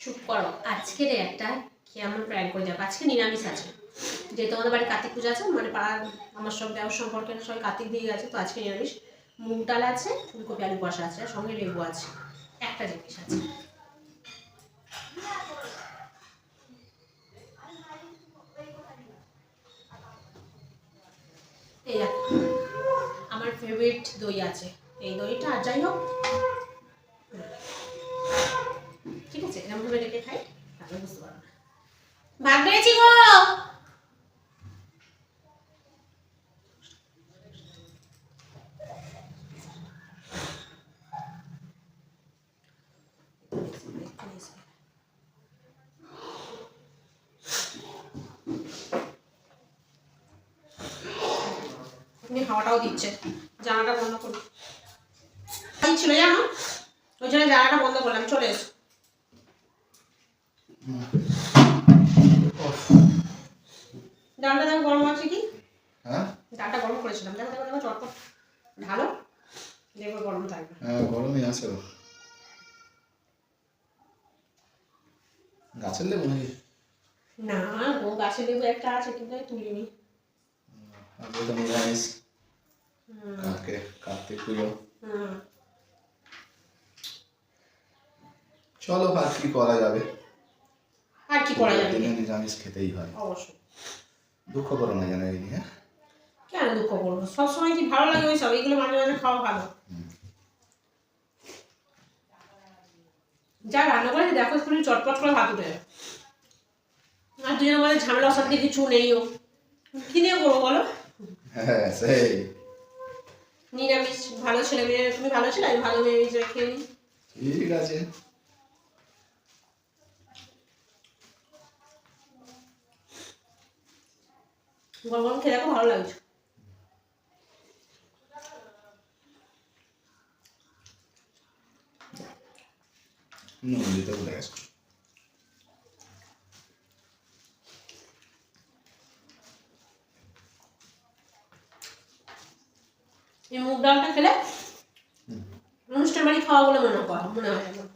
চুপ করো। আজকের একটা কেমন প্ল্যান করে যাব? আজকে নিরামিষ আছে। যেহেতু আমাদের বাড়ি কার্তিক পুজো আছে মানে পাড়ার আমার সব দেওয়ার সম্পর্কে সবাই কার্তিক দিয়ে গেছে, তো আজকে নিরামিষ। মুগ ডাল আছে, ফুলকপি, আলু কষা আছে সঙ্গে লেবু আছে। একটা জিনিস আছে। এই আমার ফেভারিট দই আছে। এই দইটা আর যাই হোক গো। এমনি হাওয়াটাও দিচ্ছে। জানাটা বন্ধ করুন ছিল জানো? ওই জন্য জানাটা বন্ধ করলাম। চলে এসো ডালটা দেখো গরম আছে কি হ্যাঁ ডালটা গরম করেছিলাম দেখো দেখো দেখো চটপট ঢালো দেখব গরম থাকবে হ্যাঁ গরমই আছে। গাছের লেবু নাকি? না গো গাছের লেবু একটা আছে কিন্তু আমি তুলিনি। আজকে তো নিরামিষ হুম, কালকে কার্তিক পুজো। চলো আর কি করা যাবে? আর কি করা যাবে? দিনে নিরামিষ খেতেই হয়। অবশ্যই। দুঃখ করো না জানো এই নিয়ে কেন দুঃখ করব? সবসময় কি ভালো লাগে ওই সব? এইগুলো মাঝে মাঝে খাওয়া ভালো। যা রান্না করে দেখো তুমি চটপট করে ভাত উঠে আর দুজনের মধ্যে ঝামেলা অশান্তি কিছু নেইও। কি নিয়ে করব বলো? হ্যাঁ সেই। নিরামিষ ভালো ছেলে মেয়ে। তুমি ভালো ছিলে? আমি ভালো মেয়ে হিসেবে খেয়ে নিই ঠিক আছে। গরম খেয়ে দেখো ভালো লাগছে। নুন দিতে ভুলে গেছো এই মুগ ডালটা খেলে অনুষ্ঠান বাড়ি খাওয়া বলে মনে হয় মনে হয় এখন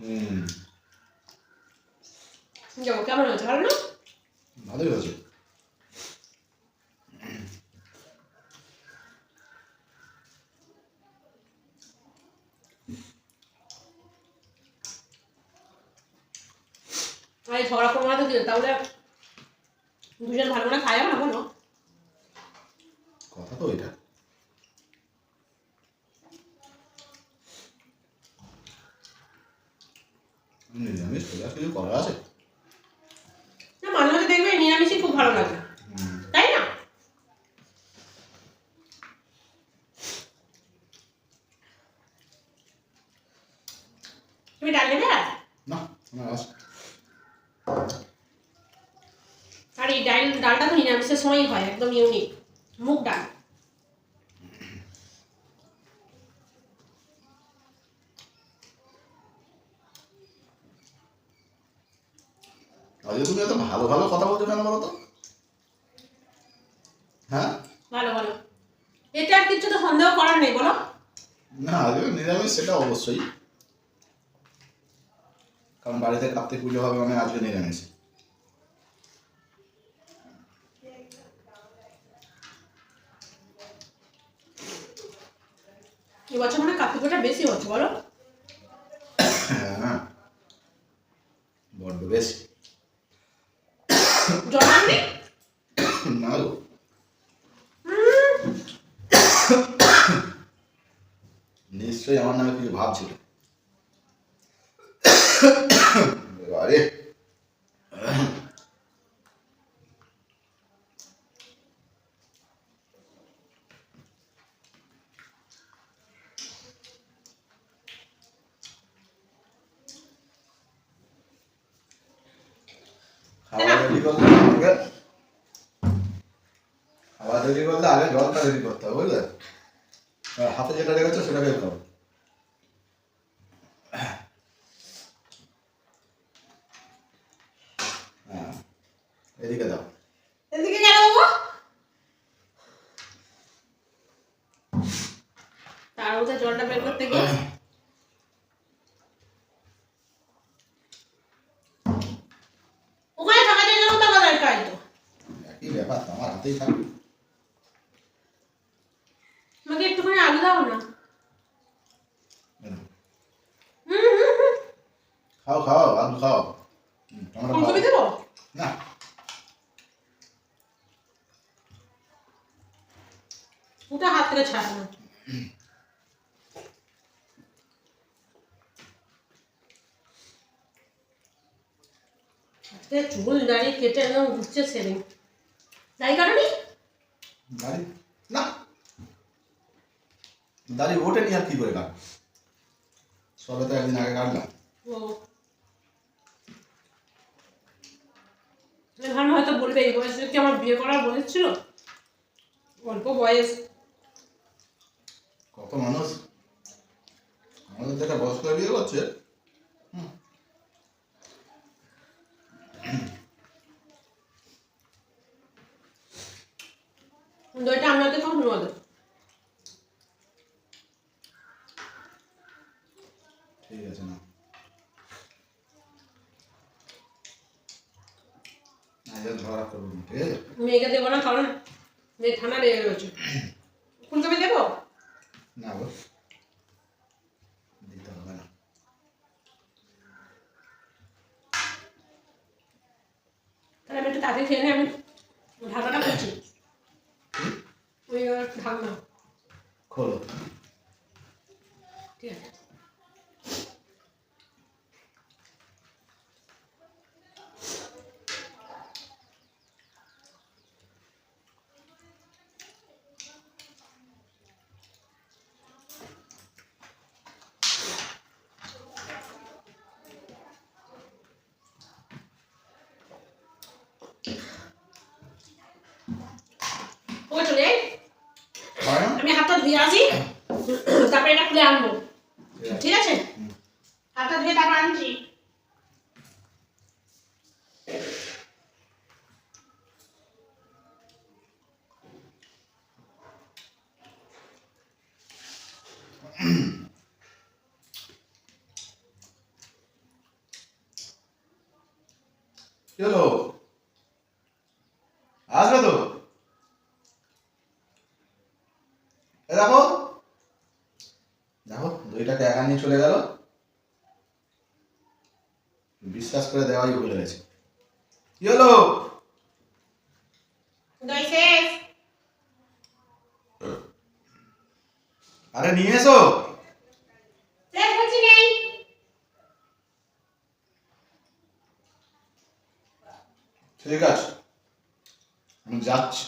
হুম। কেমন হয়েছে? ভালো না? ভালোই হয়েছে। আর এই ঝগড়া করব না তো তাহলে দুজন ভালো করে খায় না বলো কথা তো এটা নিরামিষ খোলা কিছু করা আছে? না মাঝে মাঝে দেখবে নিরামিষই খুব ভালো লাগে। তাই না? তুমি ডাল নেবে? না আমার আছে আর এই ডাল ডালটা তো নিরামিষের সময় হয় একদম ইউনিক মুগ ডাল। তুমি এত ভালো ভালো কথা বলছো কেন বলো তো? হ্যাঁ? ভালো ভালো। এতে আর কিছু তো সন্দেহ করার নেই বলো। না নিরামিষ সেটা অবশ্যই। কারণ বাড়িতে কার্তিক পুজো হবে মানে আজকে নিরামিষ। এবছর মানে পুজোটা বেশি হচ্ছে বলো। হ্যাঁ বড্ড বেশি। জল না গো। নিশ্চয়ই আমার নামে কিছু ভাবছিল আরে আগে করলে জলটা তৈরি করতে হবে বুঝলে? হাতে যেটা রেখেছো সেটা বের করো। হ্যাঁ এদিকে দাও এদিকে কেন বাবু তার মধ্যে জলটা বের করতে গিয়ে হাতেই থাকবে আমাকে একটুখানি আলু দাও না। খাও খাও আলু খাও। ফুলকপি দেবো? না। ওটা হাত থেকে ছাড় না। চুল দাড়ি কেটে একদম ঘুরছে সেদিন। দাড়ি কাটনি দাড়ি না। দাড়ি ওঠে নি আর কি করে কাট সবে তো একদিন আগে কাটলাম। ও। এখানে হয়তো বলবে এই বয়সে কি আমার বিয়ে করার বয়স ছিল? অল্প বয়স। কত মানুষ? আমাদের থেকে বয়স্ক বিয়ে করছে দইটা আমরা তো ঠিক আছে না করব ঠিক আছে? মেয়েকে দেবো না কারণ মেয়ে ঠান্ডা লেগে রয়েছে। ফুলকপি দেবো? না গো। দিতে হবে না। তাহলে আমি একটু তাড়াতাড়ি খেয়ে নিই আমি ঢাকাটা করছি খোলো। ঠিক আছে ও চলে যাই। হয় ধুয়ে আসি। তারপরে এটা খুলে আনব। ঠিক আছে। ঠিক আছে। হাতটা ধুয়ে তারপর আনছি। কি হলো আসবে তো এ দেখো দেখো দইটাকে একা নিয়ে চলে গেল। বিশ্বাস করে দেওয়াই ভুলে গেছে কি হলো? আরে নিয়ে এসো। ঠিক আছে। আমি যাচ্ছি।